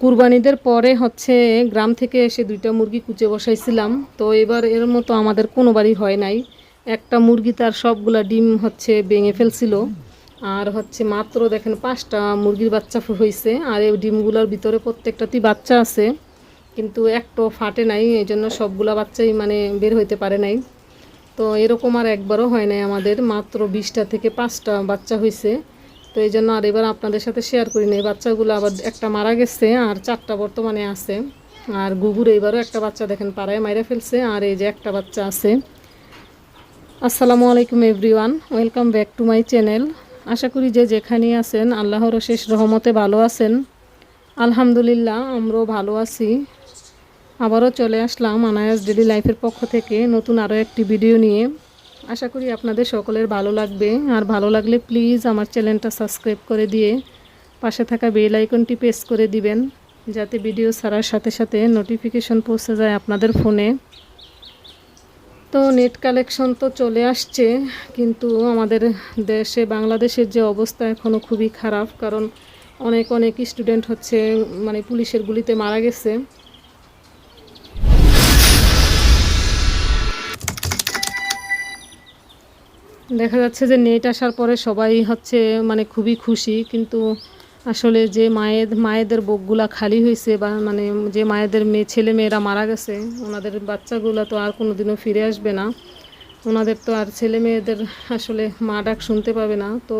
কুরবানিদের পরে হচ্ছে গ্রাম থেকে এসে দুইটা মুরগি কুচে বসাইছিলাম। তো এবার এর মতো আমাদের কোনো বাড়ি হয় নাই। একটা মুরগি তার সবগুলা ডিম হচ্ছে ভেঙে ফেলছিল। আর হচ্ছে মাত্র দেখেন পাঁচটা মুরগির বাচ্চা হয়েছে আর এই ডিমগুলোর ভিতরে প্রত্যেকটাতেই বাচ্চা আছে। কিন্তু একটো ফাটে নাই এই জন্য সবগুলা বাচ্চাই মানে বের হইতে পারে নাই। তো এরকম আর একবারও হয় নাই আমাদের। মাত্র বিশটা থেকে পাঁচটা বাচ্চা হয়েছে তো এই জন্য আর এবার আপনাদের সাথে শেয়ার করি না। এই বাচ্চাগুলো আবার একটা মারা গেছে আর চারটা বর্তমানে আছে। আর গুগুর এইবারও একটা বাচ্চা দেখেন, পাড়ায় মাইরা ফেলছে। আর এই যে একটা বাচ্চা আছে। আসসালামু আলাইকুম everyone welcome back to my channel আশা করি যে যেখানেই আছেন, আল্লাহর শেষ রহমতে ভালো আছেন। আলহামদুলিল্লাহ, আমরাও ভালো আছি। আবারও চলে আসলাম আনায়াস ডেলি লাইফের পক্ষ থেকে নতুন আরও একটি ভিডিও নিয়ে। আশা করি আপনাদের সকলের ভালো লাগবে। আর ভালো লাগলে প্লিজ আমার চ্যানেলটা সাবস্ক্রাইব করে দিয়ে পাশে থাকা বেল আইকনটি প্রেস করে দিবেন, যাতে ভিডিও ছাড়ার সাথে সাথে নোটিফিকেশন পৌঁছে যায় আপনাদের ফোনে তো নেট কালেকশন তো চলে আসছে, কিন্তু আমাদের দেশে, বাংলাদেশের যে অবস্থা এখনও খুবই খারাপ, কারণ অনেক অনেক স্টুডেন্ট হচ্ছে মানে পুলিশের গুলিতে মারা গেছে। দেখা যাচ্ছে যে নেট আসার পরে সবাই হচ্ছে মানে খুবই খুশি, কিন্তু আসলে যে মায়ের মায়েদের বুকগুলা খালি হয়েছে বা মানে যে মায়েদের মেয়ে, ছেলে মেয়েরা মারা গেছে, ওনাদের বাচ্চাগুলো তো আর কোনো দিনও ফিরে আসবে না। ওনাদের তো আর ছেলে মেয়েদের আসলে মা ডাক শুনতে পাবে না। তো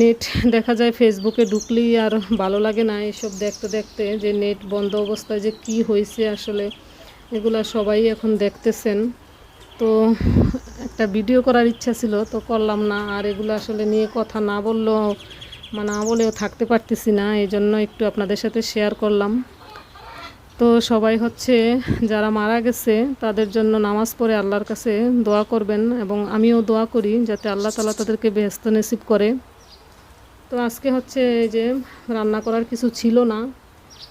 নেট দেখা যায় ফেসবুকে ঢুকলেই আর ভালো লাগে না এসব দেখতে দেখতে, যে নেট বন্ধ অবস্থায় যে কি হয়েছে আসলে, এগুলা সবাই এখন দেখতেছেন। তো একটা ভিডিও করার ইচ্ছা ছিল, তো করলাম না। আর এগুলো আসলে নিয়ে কথা না বললেও মানে না বলেও থাকতে পারতেছি না এই জন্য একটু আপনাদের সাথে শেয়ার করলাম। তো সবাই হচ্ছে, যারা মারা গেছে, তাদের জন্য নামাজ পড়ে আল্লাহর কাছে দোয়া করবেন এবং আমিও দোয়া করি যাতে আল্লাহ তালা তাদেরকে বেহস্ত নসিব করে। তো আজকে হচ্ছে যে রান্না করার কিছু ছিল না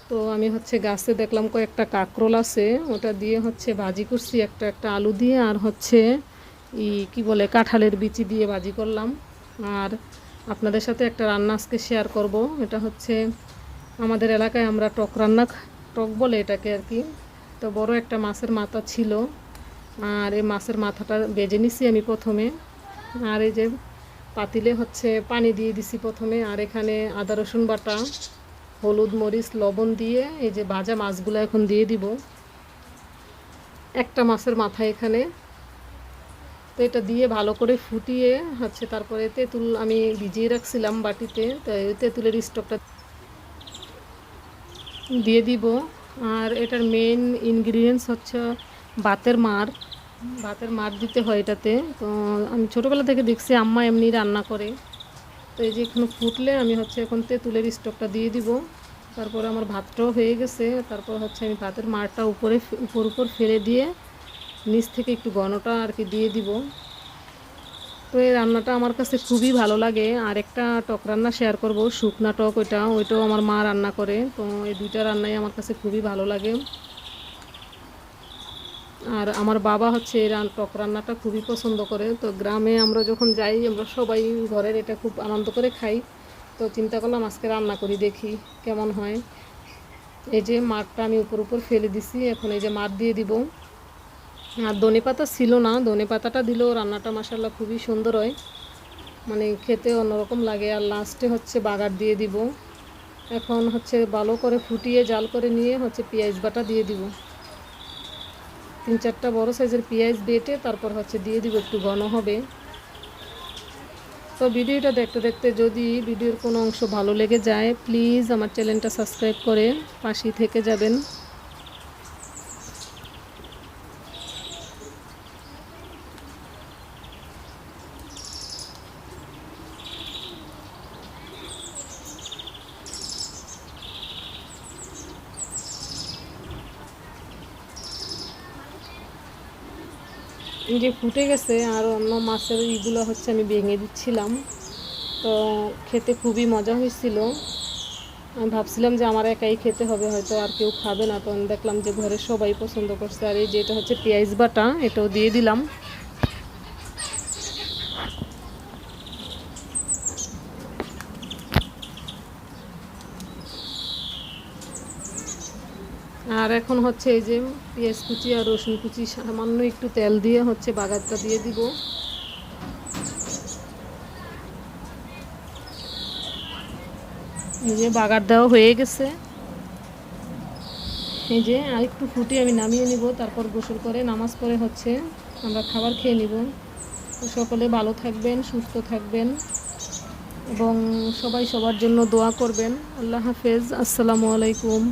তো আমি হচ্ছে গাছে দেখলাম কয়েকটা কাঁকরোল আছে, ওটা দিয়ে হচ্ছে ভাজি করছি, একটা একটা আলু দিয়ে আর হচ্ছে ই কি বলে, কাঁঠালের বিচি দিয়ে ভাজি করলাম। আর আপনাদের সাথে একটা রান্না আজকে শেয়ার করব, এটা হচ্ছে আমাদের এলাকায় আমরা টক রান্না টক বলে এটাকে আর কি। তো বড় একটা মাছের মাথা ছিল, আর এই মাছের মাথাটা বেজে নিছি আমি প্রথমে। আর এই যে পাতিলে হচ্ছে পানি দিয়ে দিছি প্রথমে, আর এখানে আদা রসুন বাটা হলুদ মরিচ, লবণ দিয়ে এই যে ভাজা মাছগুলো এখন দিয়ে দিব। একটা মাছের মাথা এখানে। তো এটা দিয়ে ভালো করে ফুটিয়ে হচ্ছে তারপরে তেঁতুল আমি ভিজিয়ে রাখছিলাম বাটিতে, তো এই তেঁতুলের স্টকটা দিয়ে দিব। আর এটার মেন ইনগ্রিডিয়েন্টস হচ্ছে বাতের মার। ভাতের মার দিতে হয় এটাতে। তো আমি ছোটোবেলা থেকে দেখছি আম্মা এমনি রান্না করে। তো এই যে এখানে ফুটলে আমি হচ্ছে এখন তেঁতুলের স্টকটা দিয়ে দিব। তারপরে আমার ভাতটাও হয়ে গেছে। তারপর হচ্ছে আমি ভাতের মারটা উপরে উপর উপর ফেলে দিয়ে নিচ থেকে একটু ঘনটা আর কি দিয়ে দিব। তো এই রান্নাটা আমার কাছে খুবই ভালো লাগে। আর একটা টক রান্না শেয়ার করব, শুকনা টক ওইটা, ওইটাও আমার মা রান্না করে। তো এই দুইটা রান্নাই আমার কাছে খুবই ভালো লাগে। আর আমার বাবা হচ্ছে এই টক রান্নাটা খুবই পছন্দ করে। তো গ্রামে আমরা যখন যাই, আমরা সবাই ঘরের এটা খুব আনন্দ করে খাই। তো চিন্তা করলাম আজকে রান্না করি, দেখি কেমন হয়। এই যে মাঠটা আমি উপর উপর ফেলে দিছি, এখন এই যে মাঠ দিয়ে দিব। আর ধনে পাতা ছিল না, ধনে পাতাটা দিলেও রান্নাটা মাসাল্লাহ খুবই সুন্দর হয়। মানে খেতে অন্যরকম লাগে। আর লাস্টে হচ্ছে বাগার দিয়ে দিব। এখন হচ্ছে ভালো করে ফুটিয়ে, জাল করে নিয়ে হচ্ছে পেঁয়াজ বাটা দিয়ে দিব। তিন চারটা বড় সাইজের পেঁয়াজ বেটে তারপর হচ্ছে দিয়ে দিব একটু ঘন হবে। তো ভিডিওটা দেখতে দেখতে যদি ভিডিওর কোনো অংশ ভালো লেগে যায় প্লিজ আমার চ্যানেলটা সাবস্ক্রাইব করে পাশেই থেকে যাবেন। যে ফুটে গেছে আর অন্য মাছের ইগুলো হচ্ছে আমি ভেঙে দিচ্ছিলাম। তো খেতে খুবই মজা হয়েছিল। আমি ভাবছিলাম যে আমার একাই খেতে হবে, হয়তো আর কেউ খাবে না। তখন দেখলাম যে ঘরে সবাই পছন্দ করছে। আর এই যেটা হচ্ছে পেঁয়াজ বাটা, এটাও দিয়ে দিলাম। আর এখন হচ্ছে এই যে পেঁয়াজ কুচি আর রসুন কুচি, সামান্য একটু তেল দিয়ে হচ্ছে বাগারটা দিয়ে দিব। এই যে বাগার দেওয়া হয়ে গেছে। এই যে আর একটু ফুটিয়ে আমি নামিয়ে নিব, তারপর গোসল করে নামাজ পড়ে হচ্ছে আমরা খাবার খেয়ে নিব। সকলে ভালো থাকবেন, সুস্থ থাকবেন এবং সবাই সবার জন্য দোয়া করবেন। আল্লাহ হাফেজ, আসসালামু আলাইকুম।